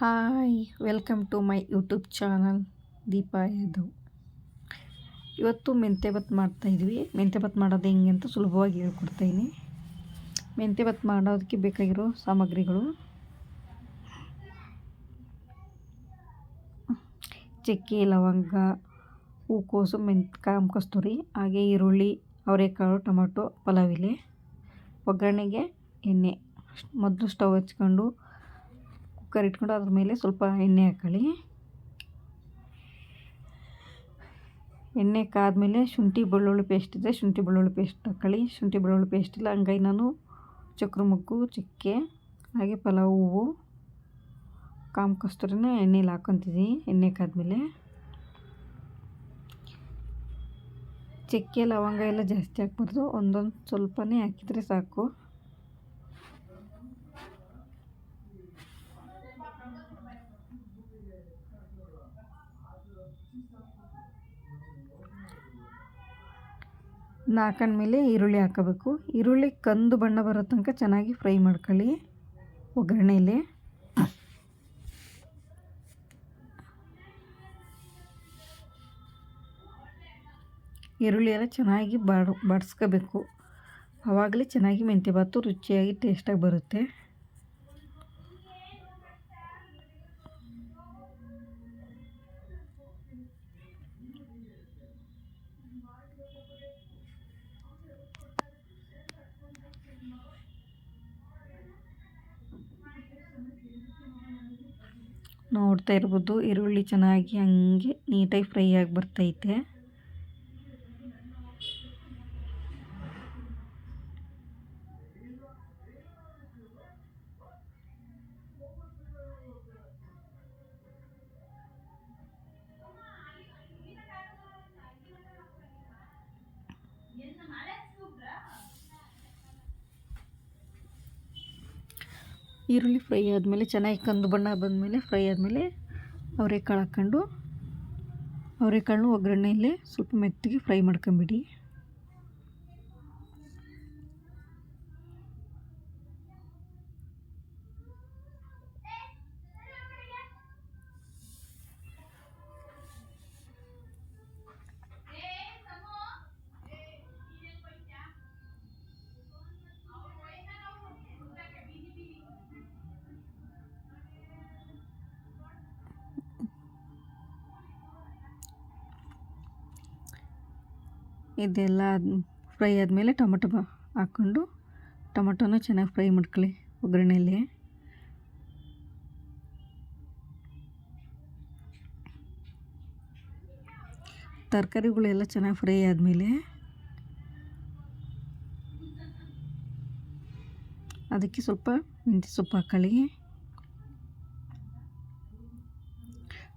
Hi, welcome to my YouTube channel Deepa Yadav. ಇವತ್ತು ಮೆಂತ್ಯ ಭತ್ ಮಾಡ್ತಾಯಿದ್ವಿ ಮೆಂತ್ಯ ಭತ್ ಮಾಡೋದು ಹೆಂಗೆ ಅಂತ ಸುಲಭವಾಗಿ ಹೇಳ್ಕೊಡ್ತಾಯಿನಿ ಮೆಂತ್ಯ ಭತ್ ಮಾಡೋದಕ್ಕೆ ಬೇಕಾಗಿರೋ ಸಾಮಗ್ರಿಗಳು. ಚಕ್ಕೆ, ಲವಂಗ, ಹೂಕೋಸು ಮೆಂತ್ ಕಾಮ್ ಕಸ್ತೂರಿ, ಹಾಗೆ ಈರುಳ್ಳಿ, ಅವರೆಕಾಳು, ಟೊಮಟೊ ಪಲಾವಿಲೆ ಒಗ್ಗರಣೆಗೆ ಎಣ್ಣೆ. ಮೊದಲು ಸ್ಟವ್ ಹಚ್ಕೊಂಡು ಕುಕ್ಕರ್ ಇಟ್ಕೊಂಡು ಅದ್ರ ಮೇಲೆ ಸ್ವಲ್ಪ ಎಣ್ಣೆ ಹಾಕೊಳ್ಳಿ. ಎಣ್ಣೆ ಕಾದ್ಮೇಲೆ ಶುಂಠಿ ಬೆಳ್ಳುಳ್ಳಿ ಪೇಸ್ಟ್ ಇದೆ, ಶುಂಠಿ ಬೆಳ್ಳುಳ್ಳಿ ಪೇಸ್ಟ್ ಹಾಕೊಳ್ಳಿ. ಶುಂಠಿ ಬೆಳ್ಳುಳ್ಳಿ ಪೇಸ್ಟ್ ಇಲ್ಲ ಹಂಗಾಗಿ ನಾನು ಚಕ್ರ ಮೊಗ್ಗು ಚಕ್ಕೆ, ಹಾಗೆ ಪಲಾವ್, ಹೂವು, ಕಾಮ್ ಕಸ್ತೂರಿನ ಎಣ್ಣೆಲಿ ಹಾಕ್ಕೊತಿದ್ದೀನಿ ಎಣ್ಣೆ ಕಾದ್ಮೇಲೆ ಚಕ್ಕೆ, ಲವಂಗ ಎಲ್ಲ ಜಾಸ್ತಿ ಹಾಕ್ಬಾರ್ದು. ಒಂದೊಂದು ಸ್ವಲ್ಪನೇ ಹಾಕಿದರೆ ಸಾಕು. ಮೇಲೆ ಈರುಳ್ಳಿ ಹಾಕಬೇಕು. ಈರುಳ್ಳಿ ಕಂದು ಬಣ್ಣ ಬರೋ ತನಕ ಚೆನ್ನಾಗಿ ಫ್ರೈ ಮಾಡ್ಕೊಳ್ಳಿ. ಒಗ್ಗರಣೆಯಲ್ಲಿ ಈರುಳ್ಳಿ ಎಲ್ಲ ಚೆನ್ನಾಗಿ ಬಾಡ್, ಬಾಡಿಸ್ಕೋಬೇಕು. ಆವಾಗಲೇ ಚೆನ್ನಾಗಿ ಮೆಂತ್ಯ ಭಾತು ರುಚಿಯಾಗಿ ಟೇಸ್ಟಾಗಿ ಬರುತ್ತೆ. ನೋಡ್ತಾ ಇರ್ಬೋದು ಈರುಳ್ಳಿ ಚೆನ್ನಾಗಿ ಹಂಗೆ ನೀಟಾಗಿ ಫ್ರೈ ಆಗಿ ಬರ್ತೈತೆ. ಈರುಳ್ಳಿ ಫ್ರೈ ಆದಮೇಲೆ ಚೆನ್ನಾಗಿ ಕಂದು ಬಣ್ಣ ಬಂದಮೇಲೆ ಫ್ರೈ ಆದಮೇಲೆ ಅವರೆಕಾಳು ಹಾಕ್ಕೊಂಡು, ಅವರೆಕಾಳನ್ನು ಒಗ್ಗರಣೆಯಲ್ಲಿ ಸ್ವಲ್ಪ ಮೆತ್ತಗೆ ಫ್ರೈ ಮಾಡ್ಕೊಂಬಿಡಿ. ಇದೆಲ್ಲ ಫ್ರೈ ಆದಮೇಲೆ ಟೊಮಟೊ ಹಾಕ್ಕೊಂಡು ಟೊಮಟೊನ ಚೆನ್ನಾಗಿ ಫ್ರೈ ಮಾಡ್ಕೊಳ್ಳಿ ಒಗ್ಗರಣೆಯಲ್ಲಿ ತರಕಾರಿಗಳೆಲ್ಲ ಚೆನ್ನಾಗಿ ಫ್ರೈ ಆದಮೇಲೆ ಅದಕ್ಕೆ ಸ್ವಲ್ಪ ಮೆಂತ್ಯ ಸೊಪ್ಪು ಹಾಕೊಳ್ಳಿ.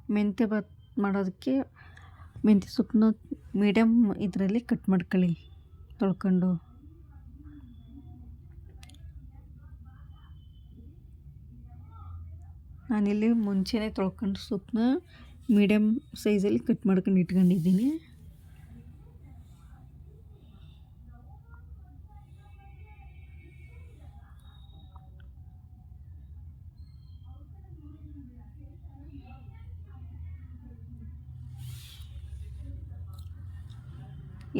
ಮೆಂತ್ಯ ಭಾತ್ ಮಾಡೋದಕ್ಕೆ ಮೆಂತ್ಯ ಸೊಪ್ಪನ್ನ ಮೀಡಿಯಮ್ ಇದರಲ್ಲಿ ಕಟ್ ಮಾಡ್ಕೊಳ್ಳಿ, ತೊಳ್ಕೊಂಡು. ನಾನಿಲ್ಲಿ ಮುಂಚೆನೇ ತೊಳ್ಕೊಂಡು ಸೊಪ್ಪನ್ನ ಮೀಡಿಯಮ್ ಸೈಜಲ್ಲಿ ಕಟ್ ಮಾಡ್ಕೊಂಡು ಇಟ್ಕೊಂಡಿದ್ದೀನಿ.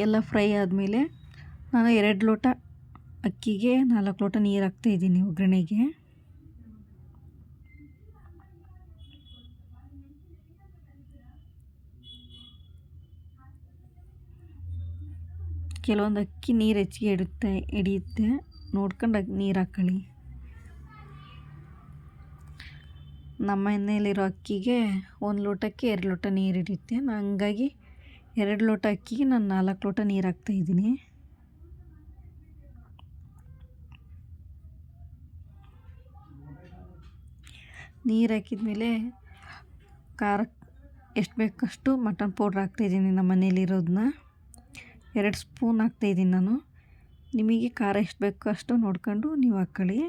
ಎಲ್ಲ ಫ್ರೈ ಆದಮೇಲೆ ನಾನು ಎರಡು ಲೋಟ ಅಕ್ಕಿಗೆ ನಾಲ್ಕು ಲೋಟ ನೀರು ಹಾಕ್ತಾಯಿದ್ದೀನಿ ಒಗ್ಗರಣೆಗೆ. ಕೆಲವೊಂದು ಅಕ್ಕಿ ನೀರು ಹೆಚ್ಚಿಗೆ ಇಡುತ್ತೆ, ಹಿಡಿಯುತ್ತೆ. ನೋಡ್ಕೊಂಡು ನೀರು ಹಾಕ್ಕೊಳ್ಳಿ ನಮ್ಮ ಮನೆಯಲ್ಲಿರೋ ಅಕ್ಕಿಗೆ ಒಂದು ಲೋಟಕ್ಕೆ ಎರಡು ಲೋಟ ನೀರು ಹಿಡಿಯುತ್ತೆ. ಹಂಗಾಗಿ ಎರಡು ಲೋಟ ಅಕ್ಕಿಗೆ ನಾನು ನಾಲ್ಕು ಲೋಟ ನೀರು ಹಾಕ್ತಾಯಿದ್ದೀನಿ ನೀರು ಹಾಕಿದ್ಮೇಲೆ ಖಾರ, ಎಷ್ಟು ಬೇಕಷ್ಟು ಮಟನ್ ಪೌಡ್ರ್ ಹಾಕ್ತಾಯಿದ್ದೀನಿ ನಮ್ಮ ಮನೇಲಿರೋದನ್ನ ಎರಡು ಸ್ಪೂನ್ ಹಾಕ್ತಾಯಿದ್ದೀನಿ ನಾನು. ನಿಮಗೆ ಖಾರ ಎಷ್ಟು ಬೇಕೋ ಅಷ್ಟು ನೋಡ್ಕೊಂಡು ನೀವು ಹಾಕ್ಕೊಳ್ಳಿ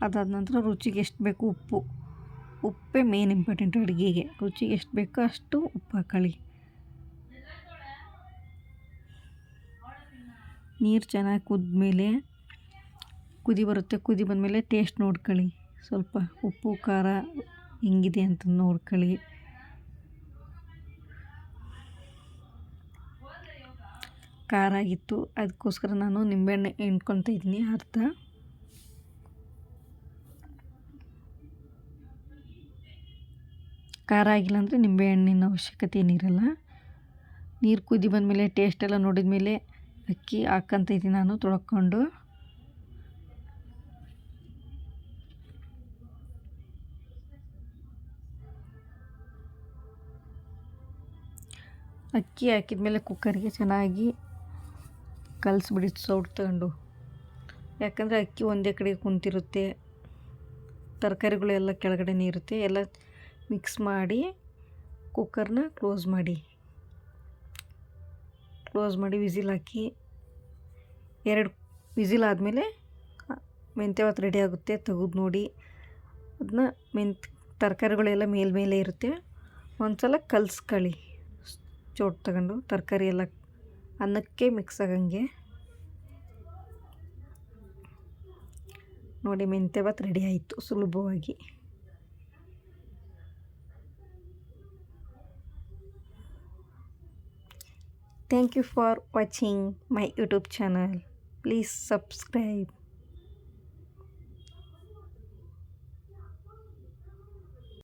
ಅದಾದ ನಂತರ ರುಚಿಗೆ ಎಷ್ಟು ಬೇಕು ಉಪ್ಪು. ಉಪ್ಪೇ ಮೇನ್ ಇಂಪಾರ್ಟೆಂಟ್ ಅಡುಗೆಗೆ. ರುಚಿಗೆ ಎಷ್ಟು ಬೇಕೋ ಅಷ್ಟು ಉಪ್ಪು ಹಾಕೊಳ್ಳಿ. ನೀರು ಚೆನ್ನಾಗಿ ಕುದ್ಮೇಲೆ ಕುದಿ ಬರುತ್ತೆ. ಕುದಿ ಬಂದಮೇಲೆ ಟೇಸ್ಟ್ ನೋಡ್ಕೊಳ್ಳಿ. ಸ್ವಲ್ಪ ಉಪ್ಪು, ಖಾರ ಹೆಂಗಿದೆ ಅಂತ ನೋಡ್ಕೊಳ್ಳಿ. ಖಾರ ಆಗಿತ್ತು. ಅದಕ್ಕೋಸ್ಕರ ನಾನು ನಿಂಬೆಹಣ್ಣು ಇದ್ದೀನಿ. ಅರ್ಧ ಖಾರ ಆಗಿಲ್ಲ ಅಂದರೆ ನಿಂಬೆಹಣ್ಣಿನ ಅವಶ್ಯಕತೆ ಏನಿರಲ್ಲ. ನೀರು ಕುದಿ ಬಂದಮೇಲೆ ಟೇಸ್ಟ್ ಎಲ್ಲ ನೋಡಿದ ಮೇಲೆ ಅಕ್ಕಿ ಹಾಕ್ಕಂತ ಇದ್ದೀನಿ ನಾನು ತೊಳ್ಕೊಂಡು. ಅಕ್ಕಿ ಹಾಕಿದ ಮೇಲೆ ಕುಕ್ಕರ್ಗೆ ಚೆನ್ನಾಗಿ ಕಲಸಿಬಿಡಿ ಸೌಟ್ ತಗೊಂಡು. ಯಾಕಂದರೆ ಅಕ್ಕಿ ಒಂದೇ ಕಡೆ ಕುಂತಿರುತ್ತೆ ತರಕಾರಿಗಳು ಎಲ್ಲ ಕೆಳಗಡೆ ಇರುತ್ತೆ, ಎಲ್ಲ ಮಿಕ್ಸ್ ಮಾಡಿ ಕುಕ್ಕರ್ನ ಕ್ಲೋಸ್ ಮಾಡಿ. ಕ್ಲೋಸ್ ಮಾಡಿ ವಿಸಿಲ್ ಹಾಕಿ ಎರಡು ವಿಸಿಲ್ ಆದಮೇಲೆ ಮೆಂತ್ಯ ಭಾತ್ ರೆಡಿ ಆಗುತ್ತೆ. ತೆಗೆದು ನೋಡಿ ಅದನ್ನ ಮೆಂತ್ ತರಕಾರಿಗಳೆಲ್ಲ ಮೇಲ್ಮೇಲೆ ಇರುತ್ತೆ. ಒಂದ್ಸಲ ಕಲಿಸ್ಕೊಳ್ಳಿ ಚೋಟ್ ತಗೊಂಡು ತರಕಾರಿ ಎಲ್ಲ ಅನ್ನಕ್ಕೆ ಮಿಕ್ಸ್ ಆಗಂಗೆ. ನೋಡಿ ಮೆಂತ್ಯ ಭಾತ್ ರೆಡಿ ಆಯಿತು ಸುಲಭವಾಗಿ. Thank you for watching my YouTube channel. Please subscribe.